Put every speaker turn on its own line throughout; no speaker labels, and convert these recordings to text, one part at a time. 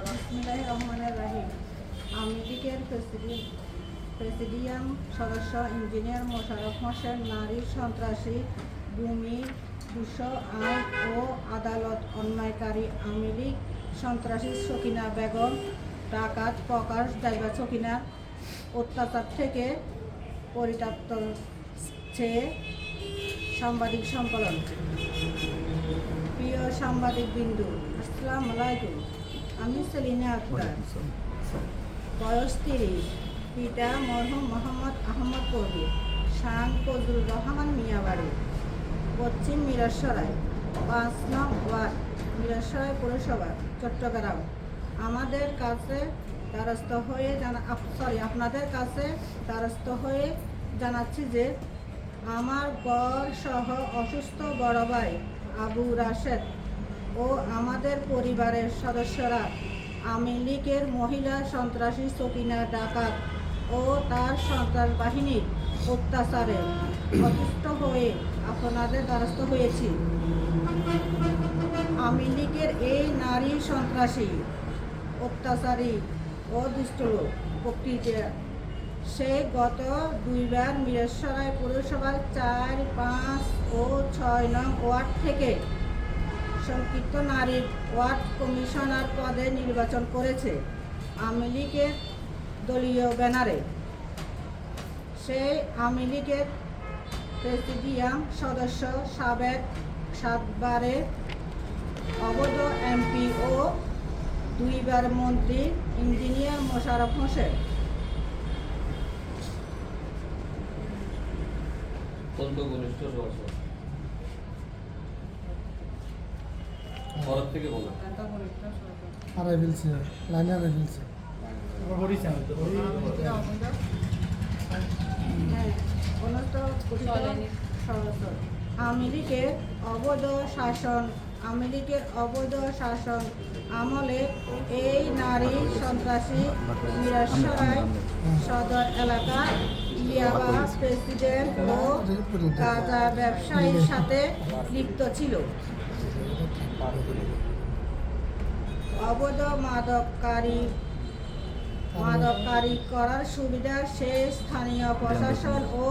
বিসমিল্লাহ রহমানের রাহিম। প্রেসিডি- প্রেসিডিয়াম সদস্য, ইঞ্জিনিয়ার মোশাররফ হোসেন, নারী সন্ত্রাসী, ভূমি, দুশো আইন ও আদালত অন্যায়কারী আওয়ামী লীগ সন্ত্রাসী সকিনা বেগম, ডাকাত প্রকাশ দাইবা সকিনা, অত্যাচার থেকে পরিত্যক্ত চেয়ে সাংবাদিক সম্মেলন। প্রিয় সাংবাদিক বিন্দু, আসসালামু আলাইকুম। আমি সেলিনা আক্তার। বয়স তিরিশ। পিতা মরহুম মোহাম্মদ আহমদ কবির। শান ফজলুর রহমান মিয়াবাড়ি। পশ্চিম মিরসরাই পাঁচ নং ওয়ার্ড মিরসরাই পৌরসভা চট্টগ্রাম। আমাদের কাছে দ্বারস্থ হয়ে জানা সরি আপনাদের কাছে দ্বারস্থ হয়ে জানাচ্ছি যে আমার গড় সহ অসুস্থ বড় ভাই আবু রাশেদ ও আমাদের পরিবারের সদস্যরা আওয়ামী লীগের মহিলা সন্ত্রাসী সকিনা ডাকাত ও তার সন্ত্রাস বাহিনীর অত্যাচারে অসুস্থ হয়ে আপনাদের দ্বারস্থ হয়েছি। আওয়ামী লীগের এই নারী সন্ত্রাসী, অত্যাচারী ও দুষ্ট প্রকৃতির। সে গত দুইবার মিরেশ্বরাই পৌরসভার চার, পাঁচ ও ছয় নং ওয়ার্ড থেকে সংক্ষিপ্ত নারী ওয়ার্ড কমিশনার পদে নির্বাচন করেছে আওয়ামী লীগের দলীয় ব্যানারে। সেই আওয়ামী লীগের প্রেসিডিয়াম সদস্য সাবেক সাতবারের অবৈধ এমপি ও দুইবার মন্ত্রী ইঞ্জিনিয়ার মোশাররফ হোসেন।
অত্যন্ত ঘনিষ্ঠ থেকে বলো।
ফেলছে লাইনে ফেলছে।
হ্যাঁ, লীগের অবৈধ শাসন আওয়ামী অবৈধ শাসন আমলে এই নারী সন্ত্রাসী সদর এলাকার ইয়াবা প্রেসিডেন্ট ও গাঁজা ব্যবসায়ীর সাথে লিপ্ত ছিল। অবৈধ মাদককারী মাদককারী করার সুবিধা সে স্থানীয় প্রশাসন ও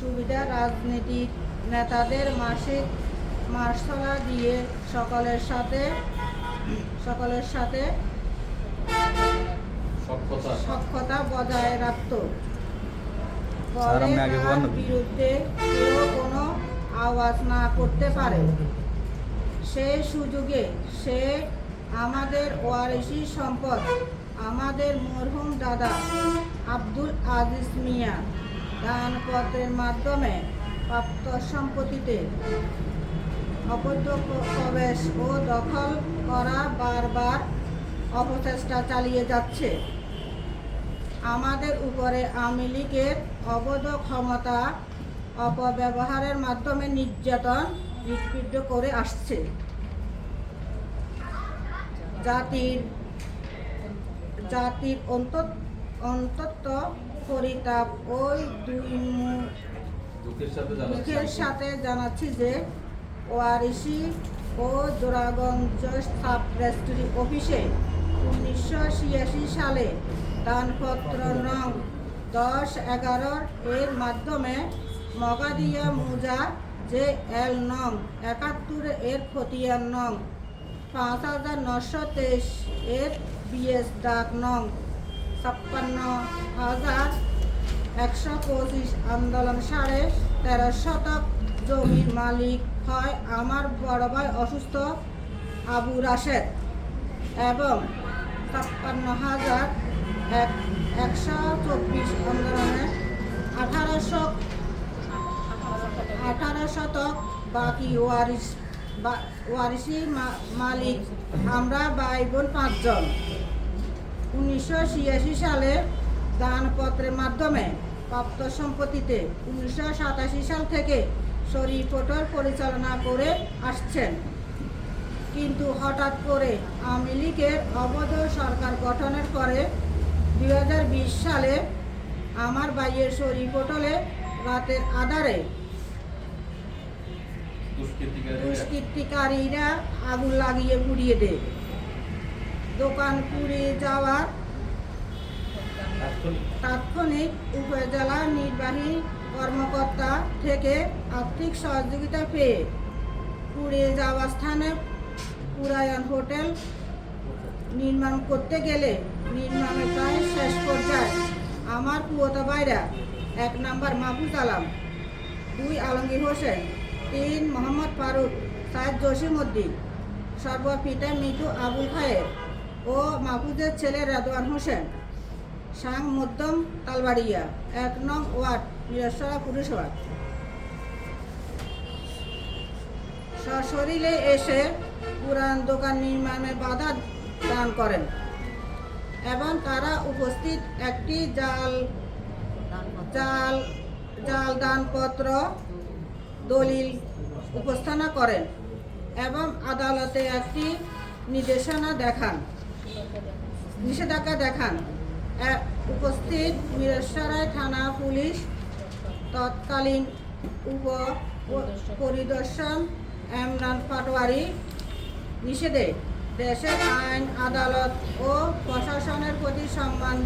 সুবিধা রাজনীতিক নেতাদের মাসিক মার্শালা দিয়ে সকলের সাথে সকলের সাথে
সক্ষতা
বজায় রাখত। বিরুদ্ধে কেউ কোনো আওয়াজ না করতে পারে। সেই সুযোগে, সে আমাদের ওয়ারিসি সম্পদ, আমাদের মরহুম দাদা আব্দুল আজিজ মিয়া দানপত্রের মাধ্যমে প্রাপ্ত সম্পত্তিতে অবৈধ প্রবেশ ও দখল করা বারবার অপচেষ্টা চালিয়ে যাচ্ছে। আমাদের উপরে আওয়ামী লীগের অবৈধ ক্ষমতা, অপব্যবহারের মাধ্যমে নির্যাতন নিষ্পৃদ্ধ করে আসছে। জাতির জাতির অন্তত অন্তত পরিতাপ ওই দুই
দুঃখের সাথে জানাচ্ছি।
যে ওয়ারিসি ও জোড়াগঞ্জ সাব রেজিস্ট্রি অফিসে উনিশশো ছিয়াশি সালে দানপত্র নং দশ এগারো এর মাধ্যমে মগাদিয়া মুজা যে এল নং, একাত্তর এর খতিয়ান নং, পাঁচ হাজার নশো তেইশ এর বিএস ডাক নং, ছাপ্পান্ন হাজার একশো পঁচিশ আন্দোলন সাড়ে তেরো শতক জমির মালিক হয় আমার বড় ভাই অসুস্থ আবু রাশেদ এবং ছাপ্পান্ন হাজার এক একশো চব্বিশ আন্দোলনে আঠারোশো আঠারো শতক বাকি ওয়ারিস ওয়ারিসি মালিক। আমরা ভাই বোন পাঁচজন। উনিশশো ছিয়াশি সালে দানপত্রের মাধ্যমে প্রাপ্ত সম্পত্তিতে উনিশশো সাতাশি সাল থেকে শরীফোটর পরিচালনা করে আসছেন। কিন্তু হঠাৎ করে আওয়ামী লীগের অবৈধ সরকার গঠনের পরে দু হাজার বিশ সালে আমার বাইয়ের শরীফোটলে রাতের আধারে দুষ্কৃতিকারীরা? আগুন লাগিয়ে পুড়িয়ে দেয়। দোকান পুড়িয়ে যাওয়ার তাৎক্ষণিক? উপজেলা নির্বাহী কর্মকর্তা থেকে আর্থিক সহযোগিতা পেয়ে পুড়িয়ে যাওয়া স্থানে পুরায়ন হোটেল নির্মাণ করতে গেলে নির্মাণের প্রায় শেষ পর্যায়ে আমার কুয়তা বাইরা এক নাম্বার মাহফুজ আলম দুই আলমগীর হোসেন তিন মোহাম্মদ ফারুক, সাইদ জসিম উদ্দিন সর্বপিতা মিঠু আবুল খায়ের ও মাহফুজের ছেলে রাদওয়ান হোসেন। সাং মধ্যম তালবাড়িয়া, এক নং ওয়ার্ড, মিরসরা পুরসভা। সশরীরে এসে পুরান দোকান নির্মাণে বাধা দান করেন এবং তারা উপস্থিত একটি জাল জাল জাল দানপত্র দলিল উপস্থাপনা করেন এবং আদালতে একটি নির্দেশনা দেখান। নিষেধাজ্ঞা দেখান। উপস্থিত মিরসরাই থানা পুলিশ তৎকালীন উপ পরিদর্শন এমরান পাটোয়ারি নিষেধে দেশের আইন, আদালত ও প্রশাসনের প্রতি সম্মান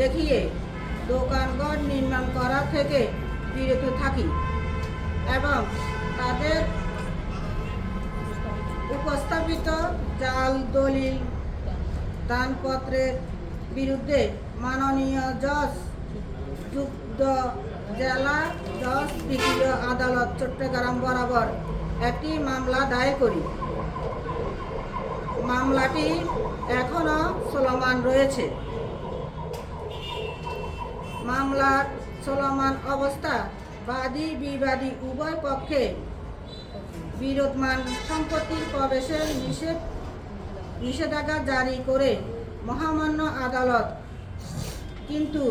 দেখিয়ে দোকানঘর নির্মাণ করা থেকে বিরত থাকি। এবং তাদের উপস্থাপিত জাল, দলিল, দানপত্রের বিরুদ্ধে মাননীয় জজ যুক্ত জেলা জজ দ্বিতীয় আদালত, চট্টগ্রাম বরাবর একটি মামলা দায়ের করি। মামলাটি এখনও চলমান রয়েছে। মামলার চলমান অবস্থা বাদী বিবাদী উভয় পক্ষে বিরোধমান সম্পত্তির প্রবেশের নিষেধ, নিষেধাজ্ঞা জারি করে মহামান্য আদালত। কিন্তু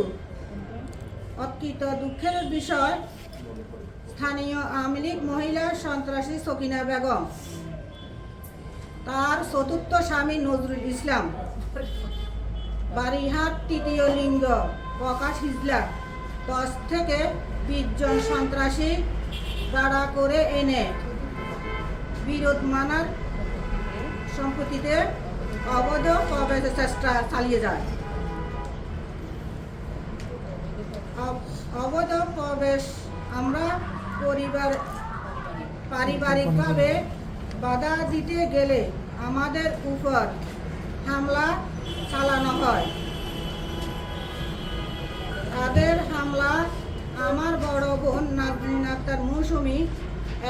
অকৃত দুঃখের বিষয়, স্থানীয় আওয়ামী লীগ মহিলা সন্ত্রাসী সকিনা বেগম, তার চতুর্থ স্বামী নজরুল ইসলাম বারিহাট তৃতীয় লিঙ্গ প্রকাশ হিজলা, দশ থেকে বিশ জন সন্ত্রাসী ভাড়া করে এনে বিরোধ মানার সম্পত্তিতে অবৈধ প্রবেশের চেষ্টা চালিয়ে যায়। অব- অবৈধ প্রবেশ আমরা পরিবার, পারিবারিকভাবে বাধা দিতে গেলে আমাদের উপর হামলা চালানো হয়। তাদের হামলা আমার বড় বোন নাজরিন মৌসুমি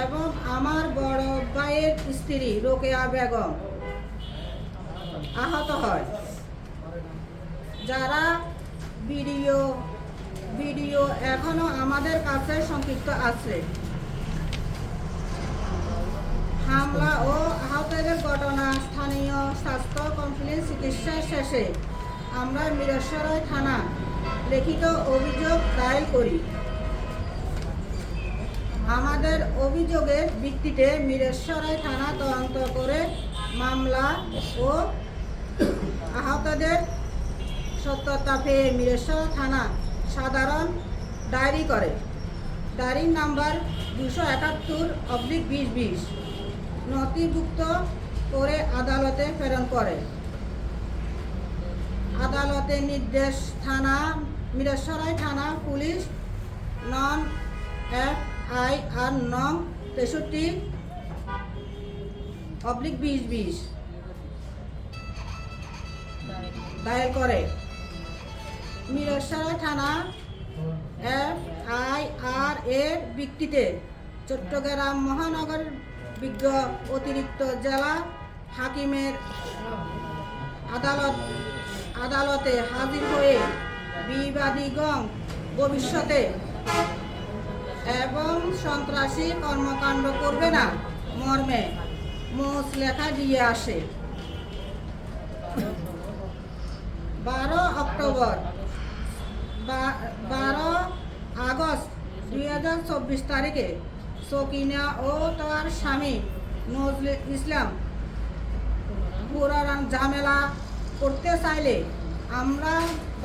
এবং আমার বড় ভাইয়ের স্ত্রী রোকেয়া বেগম আহত হয়। যারা ভিডিও ভিডিও এখনও আমাদের কাছে সংক্ষিপ্ত আছে। হামলা ও আহতদের ঘটনা স্থানীয় স্বাস্থ্য কমপ্লেক্স চিকিৎসা শেষে আমরা মিরসরাই থানা লিখিত অভিযোগ দায়ের করি। আমাদের অভিযোগের ভিত্তিতে মিরেশ্বরাই থানা তদন্ত করে মামলা ও আহতদের সত্যতা পেয়ে মিরেশ্বর থানা সাধারণ ডায়েরি করে। ডায়েরির নাম্বার দুশো একাত্তর অব্লিক বিশ বিশ। নথিভুক্ত করে আদালতে প্রেরণ করে। আদালতের নির্দেশ, থানা মিরেশ্বরাই থানা police non F I R নং তেষট্টি, অবলিক বিশ বিশ। দায়ের করে। মিরসরাই থানা এফ আই আর এর ভিত্তিতে চট্টগ্রাম মহানগর বিজ্ঞ অতিরিক্ত জেলা হাকিমের আদালত, আদালতে হাজির হয়ে বিবাদীগণ ভবিষ্যতে এবং সন্ত্রাসী কর্মকাণ্ড করবে না, মর্মে। মোষ লেখা দিয়ে আসে। বারো অক্টোবর বারো আগস্ট দুই হাজার চব্বিশ তারিখে সকিনা ও তার স্বামী নজরুল ইসলাম পুরান ঝামেলা করতে চাইলে আমরা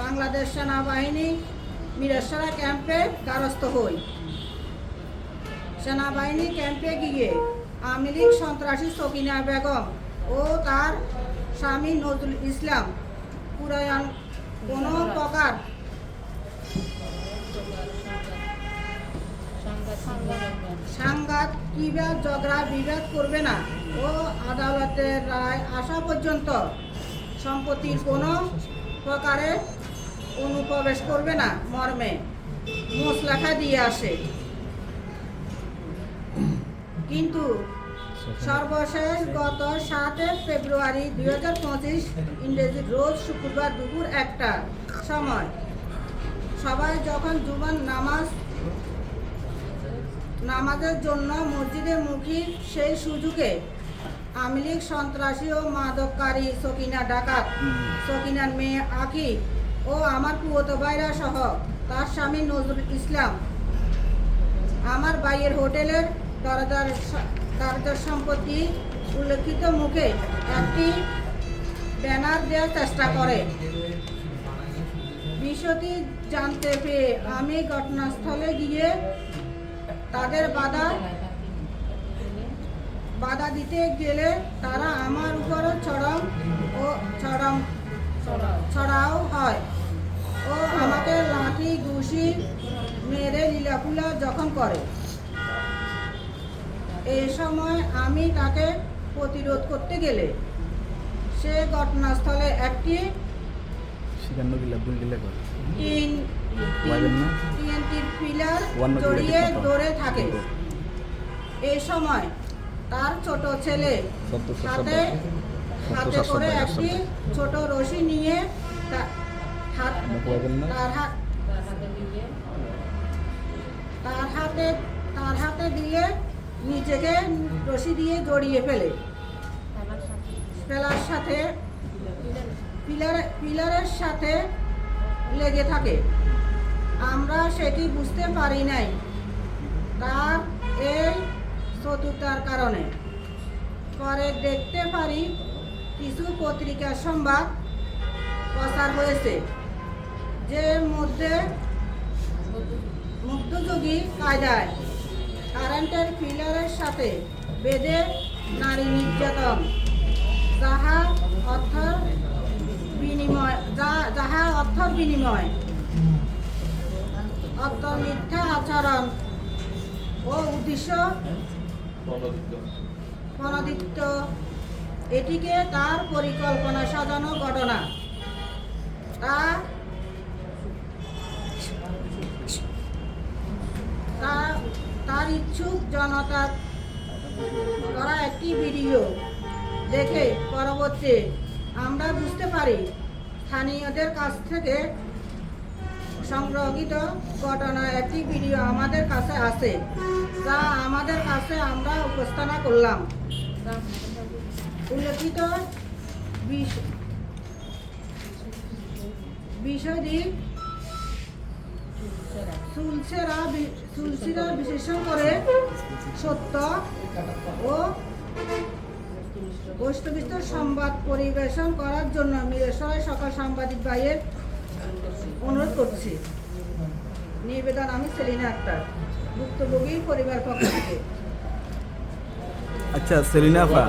বাংলাদেশ সেনাবাহিনী মিরেশ্বরা ক্যাম্পে দ্বারস্থ হই। সেনাবাহিনী ক্যাম্পে গিয়ে আওয়ামী লীগ সন্ত্রাসী সকিনা বেগম ও তার স্বামী নজরুল ইসলাম পুরায়ণ কোনো প্রকার সাংঘাত কিবা ঝগড়া, বিবাদ করবে না ও আদালতের রায় আসা পর্যন্ত সম্পত্তির কোনো প্রকারে অনুপ্রবেশ করবে না, মর্মে। মোষ লেখা দিয়ে আসে। কিন্তু সর্বশেষ গত সাতে ফেব্রুয়ারি দুই হাজার পঁচিশ ইংরেজি রোজ শুক্রবার দুপুর একটা সময়। সবাই যখন জুবান নামাজ নামাজের জন্য মসজিদে মুখী সেই সুযোগে আমিলিক সন্ত্রাসী ও মাদককারী সকিনা ডাকাত সকিনার মেয়ে আকি ও আমার পুয়ত ভাইরা সহ তার স্বামী নজরুল ইসলাম আমার বাইয়ের হোটেলের দরজার স- দরজার সম্পত্তি উল্লেখিত মুখে একটি ব্যানার দেওয়ার চেষ্টা করে। বিষয়টি জানতে পেয়ে আমি ঘটনাস্থলে গিয়ে তাদের বাধা বাধা দিতে গেলে তারা আমার উপরও চড়াও ও চড়াও ছড়াও হয় ও আমাকে লাঠি, ঘুষি মেরে লীলাপুলা জখম করে। এই সময় আমি তাকে প্রতিরোধ করতে গেলে সে ঘটনাস্থলে একটি পিলার জড়িয়ে ধরে থাকে। এই সময় তার ছোট ছেলে হাতে হাতে করে একটি ছোট রশি নিয়ে তার হাতে তার হাতে দিয়ে নিজেকে রশি দিয়ে জড়িয়ে ফেলে। ফেলার সাথে পিলার পিলারের সাথে লেগে থাকে। আমরা সেটি বুঝতে পারি নাই। তার এই চতুর্থার কারণে। পরে দেখতে পারি কিছু পত্রিকার সংবাদ প্রচার হয়েছে, যে মধ্যে মুক্তযোগী কায়দায় কারেন্টের পিলারের সাথে বেঁধে নারী নির্যাতন। যাহা অর্থ বিনিময় যা- যাহা অর্থ বিনিময়। অর্থ মিথ্যা আচরণ ও উদ্দেশ্য
প্রণোদিত
এটিকে তার পরিকল্পনা সাজানো ঘটনা। তা- তার ইচ্ছুক জনতা করা একটি ভিডিও দেখে পরবর্তী আমরা বুঝতে পারি স্থানীয়দের কাছ থেকে সংগ্রহিত ঘটনা একটি ভিডিও আমাদের কাছে আছে, যা আমাদের কাছে আমরা উপস্থাপনা করলাম। উল্লেখিত বিষ- বিষয়টি সুলসেরা সুলসিরা বিশেষণ করে সত্য ও বস্তুবিষ্ট সংবাদ পরিবেশন করার জন্য মিরেশ্বরের সকল সাংবাদিক ভাইয়ের অনুরোধ করছি। নিবেদন আমি সেলিনা আক্তার ভুক্তভোগীর পরিবার পক্ষ থেকে।
আচ্ছা সেলিনা আপা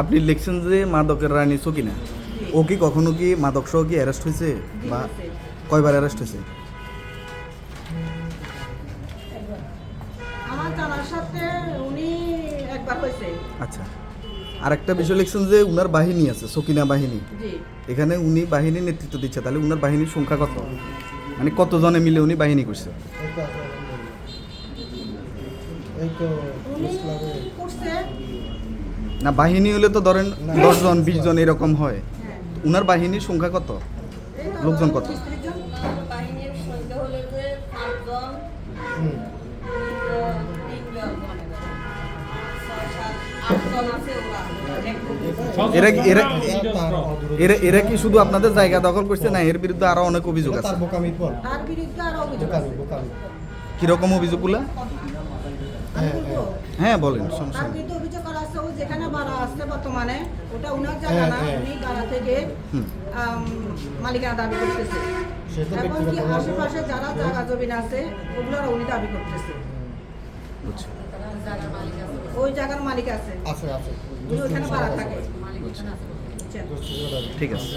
আপনি লিখছেন যে মাদকের রানী সকিনা ও কি কখনো কি মাদক সহ কি অ্যারেস্ট হয়েছে? বা কয়বার অ্যারেস্ট হয়েছে? আচ্ছা। আরেকটা বিষয় লিখছেন যে উনার বাহিনী আছে সকিনা বাহিনী। এখানে উনি বাহিনীর নেতৃত্ব দিচ্ছে তাহলে উনার বাহিনীর সংখ্যা কত? মানে কতজনে মিলে উনি বাহিনী করছে? না বাহিনী হলে তো ধরেন দশজন বিশ জন এরকম হয়।
হ্যাঁ।
উনার বাহিনীর সংখ্যা কত? লোকজন কত? এরা এরা এরা এরা কি শুধু আপনাদের জায়গা দখল করছে? না এর বিরুদ্ধে আরও অনেক অভিযোগ আছে। কীরকম অভিযোগগুলো?
হ্যাঁ,
হ্যাঁ বলেন সমস্যা
তার
নেই।
বিরুদ্ধে অভিযোগ করা আছে ও যেখানে ভাড়া আসছে বর্তমানে ওটা উনার জায়গা না
হ্যাঁ, হ্যাঁ।
উনি থেকে মালিকানা দাবি করতেছে। এবং কি আশেপাশে যারা জায়গা জমিন আছে ওগুলোর উনি দাবি করতেছে। ওই জায়গার মালিক আছে।
আছে
উনি থাকে।
দিচ্ছেন
ঠিক আছে।